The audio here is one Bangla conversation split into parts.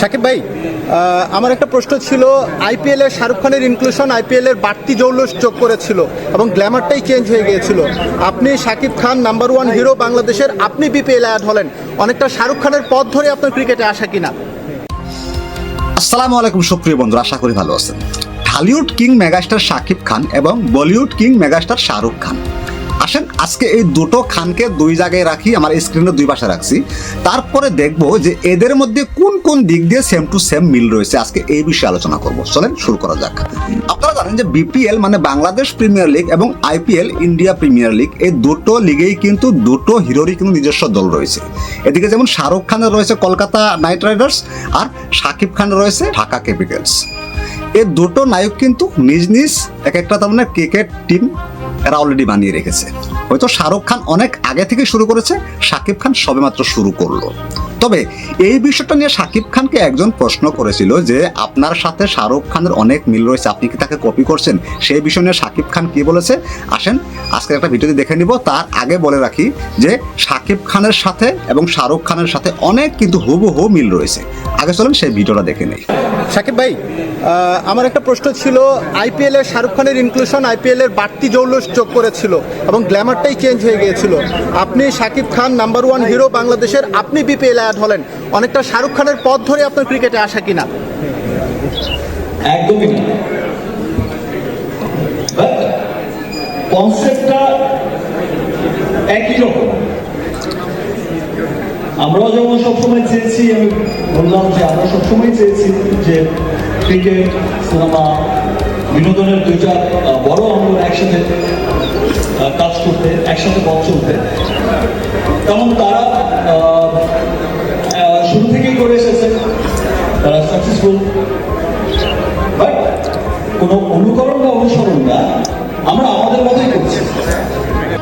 সাকিব ভাই আমার একটা প্রশ্ন ছিল আইপিএল এর শাহরুখ খানের ইনক্লুশন আইপিএল এর বাড়তি জৌলস যোগ করেছিল এবং গ্ল্যামারটাই চেঞ্জ হয়ে গিয়েছিল। আপনি Shakib Khan number one hero বাংলাদেশের, আপনি বিপিএল অ্যাড হলেন। অনেকটা শাহরুখ খানের পথ ধরে আপনার ক্রিকেটে আসা কিনা? আসসালামু আলাইকুম সুপ্রিয় বন্ধুরা, আশা করি ভালো আছেন। ঢালিউড কিং মেগাস্টার শাকিব খান এবং Bollywood king megastar Shahrukh Khan. আসেন, আজকে এই দুটো খানকে দুই জায়গায় রাখি, আমার স্ক্রিনে দুই পাশে রাখছি। তারপরে দেখব যে এদের মধ্যে কোন কোন দিক দিয়ে সেম টু সেম মিল রয়েছে। আজকে এই বিষয়ে আলোচনা করব। চলেন, শুরু করা যাক। আপনারা জানেন যে বিপিএল মানে বাংলাদেশ প্রিমিয়ার লিগ এবং আইপিএল ইন্ডিয়া প্রিমিয়ার লিগ এই দুটো লিগেই কিন্তু দুটো হিরোরই কিন্তু নিজস্ব দল রয়েছে। এদিকে যেমন শাহরুখ খানের রয়েছে কলকাতা নাইট রাইডার্স আর শাকিব খানের রয়েছে ঢাকা ক্যাপিটালস। এই দুটো নায়ক কিন্তু নিজ নিজ এক একটা তার মানে ক্রিকেট টিম এরা অলরেডি বানিয়ে রেখেছে। হয়তো শাহরুখ খান অনেক আগে থেকে শুরু করেছে শাকিব খান সবেমাত্র শুরু করল। তবে এই বিষয়টা নিয়ে শাকিব খানকে একজন প্রশ্ন করেছিল যে, আপনার সাথে শাহরুখ খানের অনেক মিল রয়েছে, আপনি কি তাকে কপি করছেন? সেই বিষয় নিয়ে শাকিব খান কি বলেছে? আসেন, আজকে একটা ভিডিওতে দেখে নিব। তার আগে বলে রাখি যে শাকিব খানের সাথে এবং শাহরুখ খানের সাথে অনেক কিন্তু হুবহু মিল রয়েছে। আগে চলেন সেই ভিডিওটা দেখে নেই। সাকিব ভাই আমার একটা প্রশ্ন ছিল আইপিএল এর শাহরুখ খানের ইনক্লুশন আইপিএল এর বাড়তি জৌলস যোগ করেছিল এবং গ্ল্যামারটাই চেঞ্জ হয়ে গিয়েছিল। আপনি Sakib Khan number one hero বাংলাদেশের আপনি বিপিএল অ্যাড হলেন। অনেকটা শাহরুখ খানের পথ ধরে আপনার ক্রিকেটে আসা কিনা? একদমই না। কনসেপ্টটা একই রকম। আমরাও যেমন সবসময় চেয়েছি, আমি বললাম যে আমরা সবসময় চেয়েছি যে ক্রিকেট সিনেমা বিনোদনের দুইটা বড় অঙ্গ একসাথে কাজ করতে, একসাথে পথ চলতে। তেমন তারা শুরু থেকেই করে এসেছে, তারা সাকসেসফুল বাট কোনো অনুকরণ বা অনুসরণ না, আমরা আমাদের মতোই করছি।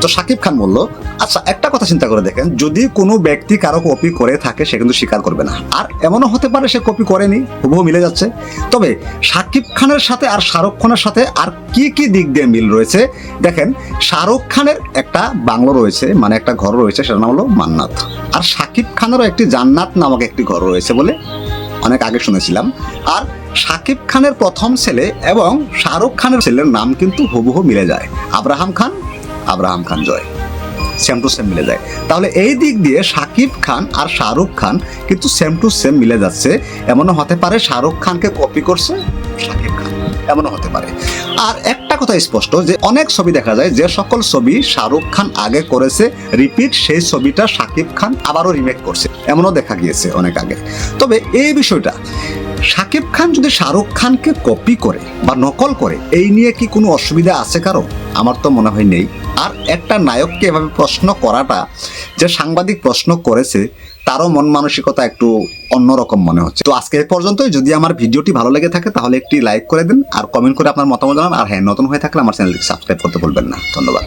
তো শাকিব খান বলল আচ্ছা একটা কথা চিন্তা করে দেখেন, যদি কোনো ব্যক্তি কারও কপি করে থাকে, সে কিন্তু স্বীকার করবে না। আর এমনও হতে পারে সে কপি করেনি, হুবহু মিলে যাচ্ছে। তবে শাকিব খানের সাথে আর শাহরুখ খানের সাথে আর কি কি দিক দিয়ে মিল রয়েছে? দেখেন, শাহরুখ খানের একটা বাংলো রয়েছে মানে একটা ঘর রয়েছে, সেটার নাম হলো মান্নাত। আর শাকিব খানেরও একটি জান্নাত নামক একটি ঘর রয়েছে বলে অনেক আগে শুনেছিলাম। আর শাকিব খানের প্রথম ছেলে এবং শাহরুখ খানের ছেলের নাম কিন্তু হুবহু মিলে যায়। Abraham Khan Abraham Khan Joy. Same to same মিলে যায়। তাহলে এই দিক দিয়ে শাকিব খান আর শাহরুখ খান কিন্তু সেম টু সেম মিলে যাচ্ছে। এমনও হতে পারে শাহরুখ খানকে কপি করছে শাকিব খান। এমনও হতে পারে। আর একটা কথা স্পষ্ট যে অনেক ছবি দেখা যায়, যে সকল ছবি শাহরুখ খান আগে করেছে রিপিট সেই ছবিটা শাকিব খান আবারও রিমেক করছে। এমনও দেখা গিয়েছে অনেক আগে। তবে এই বিষয়টা শাকিব খান যদি শাহরুখ খানকে কপি করে বা নকল করে, এই নিয়ে কি কোনো অসুবিধা আছে কারও? আমার তো মনে হয় নেই। আর একটা নায়ককে এভাবে প্রশ্ন করাটা, যে সাংবাদিক প্রশ্ন করেছে, তারও মন মানসিকতা একটু অন্যরকম মনে হচ্ছে। তো আজকে এ পর্যন্তই। যদি আমার ভিডিওটি ভালো লেগে থাকে, তাহলে একটি লাইক করে দিন, আর কমেন্ট করে আপনার মতামত জানান। আর হ্যাঁ নতুন হয়ে থাকলে আমার চ্যানেলটি সাবস্ক্রাইব করতে বলবেন না। ধন্যবাদ।